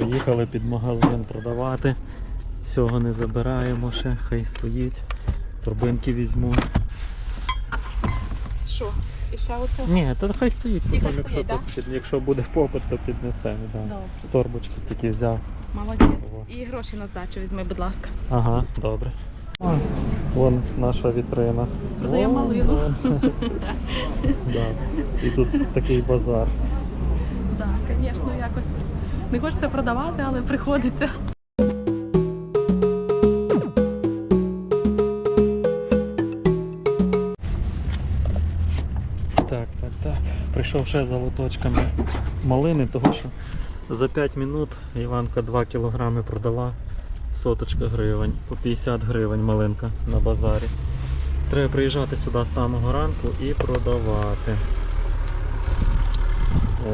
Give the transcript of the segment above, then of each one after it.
Приїхали під магазин продавати. Всього не забираємо ще, хай стоїть. Торбинки візьму. Що? І ще оце? Ні, то хай стоїть, Тільки потім, якщо, стоїть, да? тут під- якщо буде попит, то піднесемо. Да. Добре. Торбочки тільки взяв. Молодець. О. І гроші на здачу візьми, будь ласка. Ага, добре. Вон наша вітрина. Продає малину. да. І тут такий базар. Так, звісно, якось не хочеться продавати, але приходиться. Так, так, так. Прийшов ще за лоточками малини, того що за 5 минут Іванка 2 кілограми продала соточка гривень, по 50 гривень малинка на базарі. Треба приїжджати сюди з самого ранку і продавати.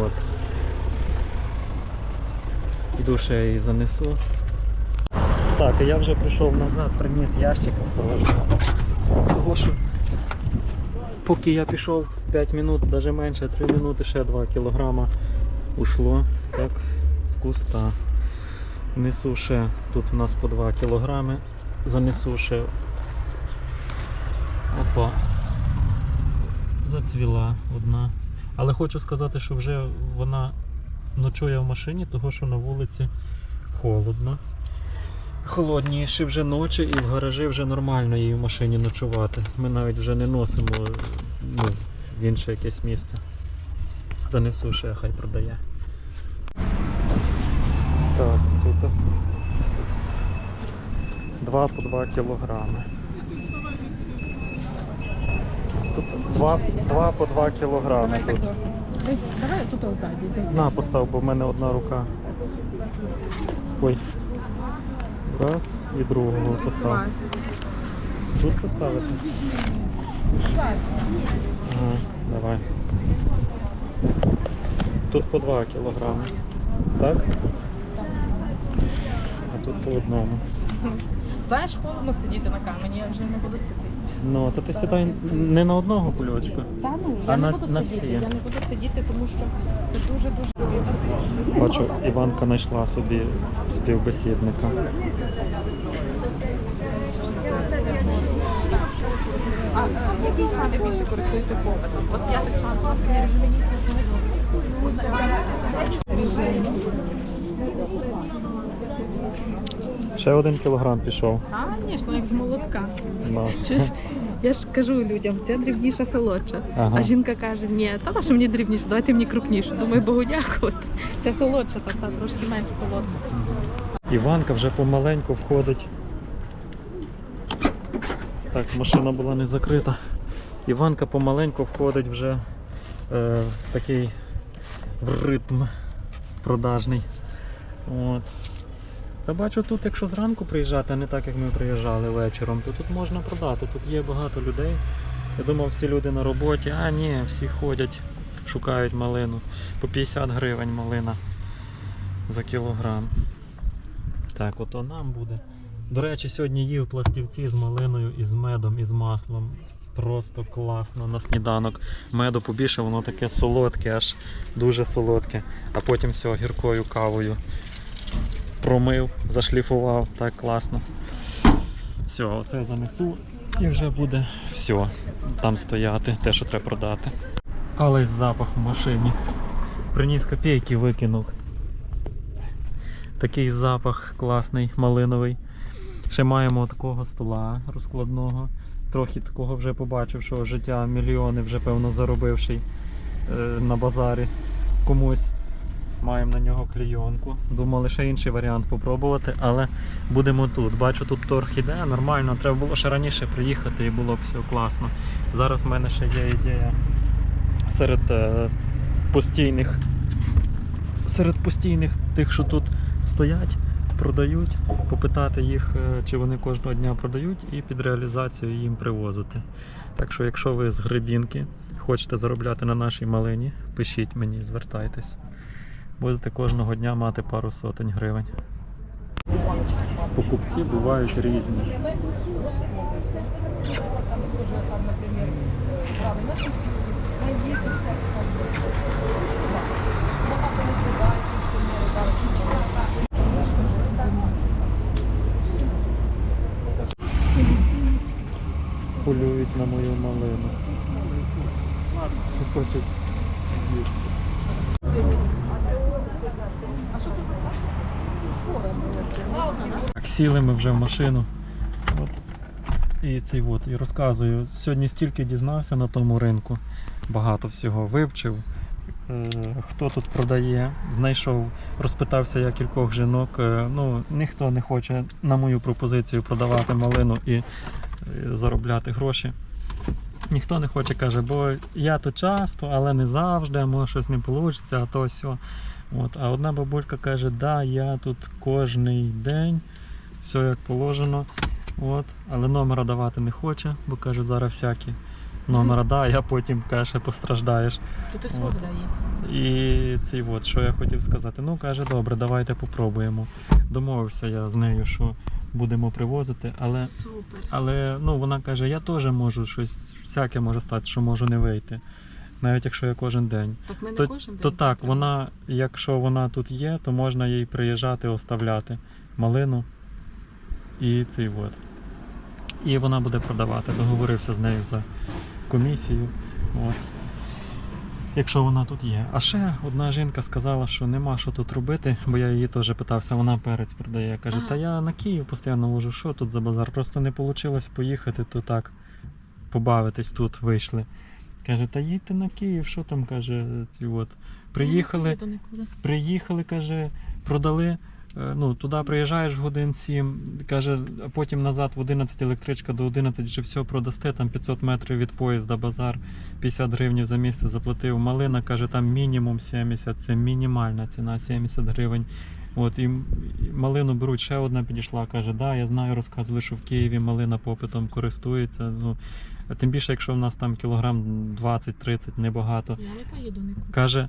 От. Іду ще її занесу. Так, і я вже прийшов назад, приніс ящик. Того що Поки я пішов 5 минут, навіть менше, 3 минути, ще 2 кілограма ушло так, з куста. Несу ще, тут у нас по 2 кілограми, занесу ще. Опа. Зацвіла одна. Але хочу сказати, що вже вона ночує в машині, того що на вулиці холодно. Холодніше вже ночі і в гаражі вже нормально її в машині ночувати. Ми навіть вже не носимо ну, в інше якесь місце. Занесу ще, хай продає. Так, тут 2 по 2 кілограми. Тут 2, 2 по 2 кілограми тут. Давай тут ззаді. На, постав, бо в мене одна рука. Ой. Раз і другого постав. Тут поставити? Ага, давай. Тут по 2 кілограми. Так? А тут по одному. Знаєш, холодно сидіти на камені, я вже не буду сидіти. Ну, то ти сідай не на одного кульочка. Та ну, А я на- не буду на сидіти. всі? Я не буду сидіти, тому що це дуже-дуже. Бачу, Іванка знайшла собі співбесідника. А який саме більше користується попитом? От я так само, наприклад, режим. Ще один кілограм пішов. А, звісно, як з молотка. На. Чи ж я ж кажу людям, це дрібніша солодша. Ага. А жінка каже, ні, та наша мені дрібніше, давайте мені крупнішу. Думаю, Богу дякувати. Це солодша, така трошки менш солодка. Іванка вже помаленьку входить. Так, машина була не закрита. Іванка помаленьку входить вже е, в такий в ритм продажний. От. Та бачу, тут, якщо зранку приїжджати, а не так, як ми приїжджали вечором, то тут можна продати. Тут є багато людей. Я думав, всі люди на роботі, а ні, всі ходять, шукають малину. По 50 гривень малина за кілограм. Так, ото нам буде. До речі, сьогодні їв пластівці з малиною і з медом, і з маслом. Просто класно на сніданок. Меду побільше, воно таке солодке, аж дуже солодке. А потім все гіркою кавою промив, зашліфував, так класно. Все, оце занесу і вже буде все. Там стояти, те, що треба продати. Але запах в машині. Приніс копійки, викинув. Такий запах класний, малиновий. Ще маємо такого стола розкладного. Трохи такого вже побачив, що життя мільйони вже певно заробивший е, на базарі комусь. Маємо на нього клейонку. Думали ще інший варіант попробувати, але будемо тут. Бачу, тут торг іде, нормально. Треба було ще раніше приїхати і було б все класно. Зараз в мене ще є ідея серед е, постійних серед постійних тих, що тут стоять, продають, попитати їх, е, чи вони кожного дня продають, і під реалізацію їм привозити. Так що, якщо ви з Гребінки хочете заробляти на нашій малині, пишіть мені, звертайтесь будете кожного дня мати пару сотень гривень. Покупці бувають різні. Полюють на мою малину. Хочуть з'їсти. Так, сіли ми вже в машину. От. І цей от, і розказую. Сьогодні стільки дізнався на тому ринку, багато всього вивчив. Хто тут продає, знайшов, розпитався я кількох жінок. Е, Ну, ніхто не хоче на мою пропозицію продавати малину і е, заробляти гроші. Ніхто не хоче, каже, бо я тут часто, але не завжди, а може щось не вийде, а то все. От. А одна бабулька каже, да, я тут кожний день, все як положено. От. Але номера давати не хоче, бо каже, зараз всякі номера да, а потім каже, постраждаєш. То ти свого дає. І цей от, що я хотів сказати. Ну, каже, добре, давайте попробуємо. Домовився я з нею, що будемо привозити, але, Супер. але ну, вона каже, я теж можу щось, всяке може стати, що можу не вийти. Навіть якщо я кожен день. Так ми не То, кожен день. то так, вона, якщо вона тут є, то можна їй приїжджати, оставляти малину і цей от. І вона буде продавати. Договорився з нею за комісію. От. Якщо вона тут є. А ще одна жінка сказала, що нема що тут робити, бо я її теж питався, вона перець продає. Каже, та я на Київ постійно вожу, що тут за базар? Просто не вийшло поїхати, то так побавитись тут вийшли. Каже, та їдьте на Київ, що там каже, ці от. Приїхали, приїхали, каже, продали. Е, Ну, туди приїжджаєш в годин 7, каже, а потім назад в 11 електричка до 11 вже все продасте, там 500 метрів від поїзда, базар, 50 гривень за місце заплатив. Малина, каже, там мінімум 70, це мінімальна ціна 70 гривень. От, і, малину беруть, ще одна підійшла, каже, да, я знаю, розказували, що в Києві малина попитом користується. Ну, тим більше, якщо в нас там кілограм 20-30, небагато. Я не поїду нікуди. Каже,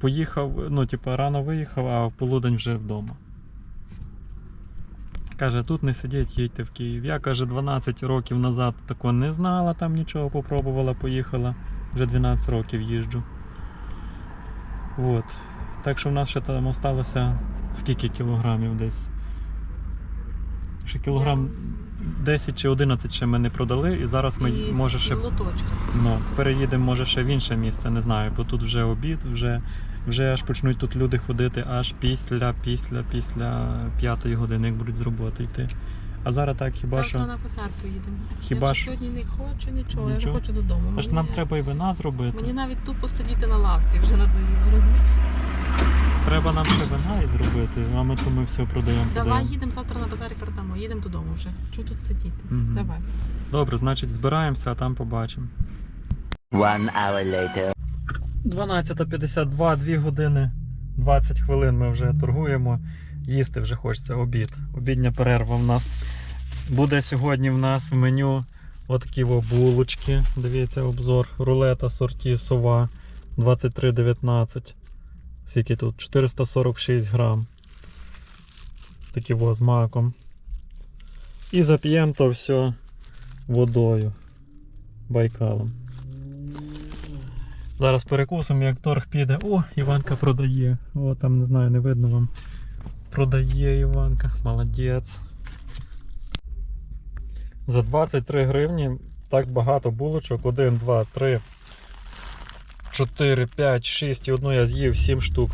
поїхав, ну, типу, рано виїхав, а в полудень вже вдома. Каже, тут не сидіть, їдьте в Київ. Я каже, 12 років назад тако не знала там нічого, попробувала, поїхала. Вже 12 років їжджу. От. Так що в нас ще там осталося скільки кілограмів десь? Ще кілограм 10 чи 11 ще ми не продали, і зараз ми І- може і ще лоточка. Ну, переїдемо, може, ще в інше місце, не знаю, бо тут вже обід, вже, вже аж почнуть тут люди ходити аж після, після, після п'ятої години, як будуть з роботи йти. А зараз так хіба Завтра що. на базар поїдемо. Хіба я вже сьогодні не хочу нічого, я вже хочу додому. Аж Мені- нам треба і вина зробити. Мені навіть тупо сидіти на лавці вже надоїло, розумієш? Треба нам ще вина і зробити, а ми то ми все продаємо. Давай продаємо. їдемо завтра на базарі передамо, їдемо додому вже. Чого тут сидіти? Мгм. Давай. Добре, значить збираємося, а там побачимо. One hour later. 12.52, 2 години 20 хвилин ми вже торгуємо. Їсти вже хочеться обід. Обідня перерва в нас буде сьогодні в нас в меню отакі булочки. Дивіться, обзор. Рулета сорті сова 23,19. Скільки тут? 446 грам. Такі з маком. І зап'ємо то все водою. Байкалом. Зараз перекусимо, як торг піде. О, Іванка продає. О, там не знаю, не видно вам. Продає Іванка. Молодець. За 23 гривні так багато булочок. 1, 2, 3, 4, 5, 6 і одну я з'їв 7 штук.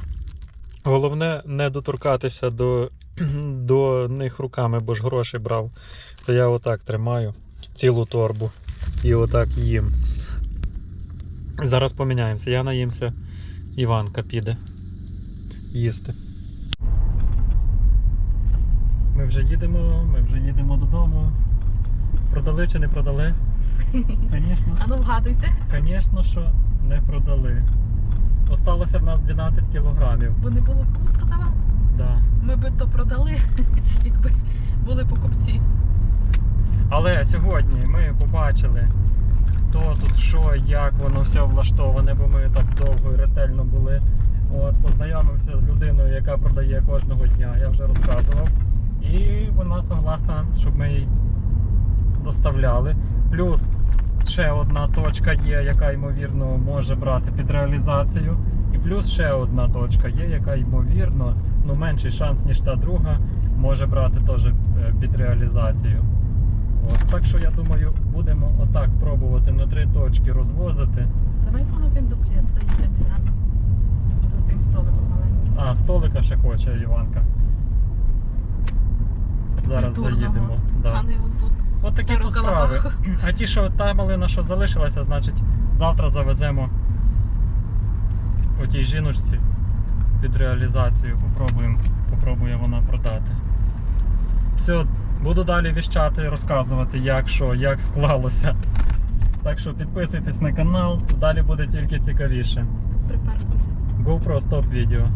Головне не доторкатися до, до них руками, бо ж гроші брав. То я отак тримаю цілу торбу і отак їм. Зараз поміняємося. Я наїмся, Іванка піде їсти. Ми вже їдемо, ми вже їдемо додому. Продали чи не продали? Звісно, А ну вгадуйте, звісно, що не продали. Осталося в нас 12 кілограмів. бо не було кому продавати. Да. Ми би то продали, якби були покупці. Але сьогодні ми побачили, хто тут що, як воно все влаштоване, бо ми так довго і ретельно були. От, познайомився з людиною, яка продає кожного дня, я вже розказував. І вона согласна, щоб ми їй доставляли. Плюс ще одна точка є, яка ймовірно може брати під реалізацію. І плюс ще одна точка є, яка ймовірно, ну менший шанс, ніж та друга, може брати теж е, під реалізацію. От, так що я думаю, будемо отак пробувати на три точки розвозити. Давай в магазин дуплет заїдемо глянемо. За тим столиком маленьким. А, столика ще хоче Іванка. Зараз Культурного. заїдемо. Да. А не отут. От такі то справи. Калабаху. А ті, що та малина, що залишилася, значить завтра завеземо отій жіночці під реалізацію. Попробуємо, попробує вона продати. Все, буду далі віщати, розказувати, як що, як склалося. Так що підписуйтесь на канал, далі буде тільки цікавіше. GoPro стоп відео.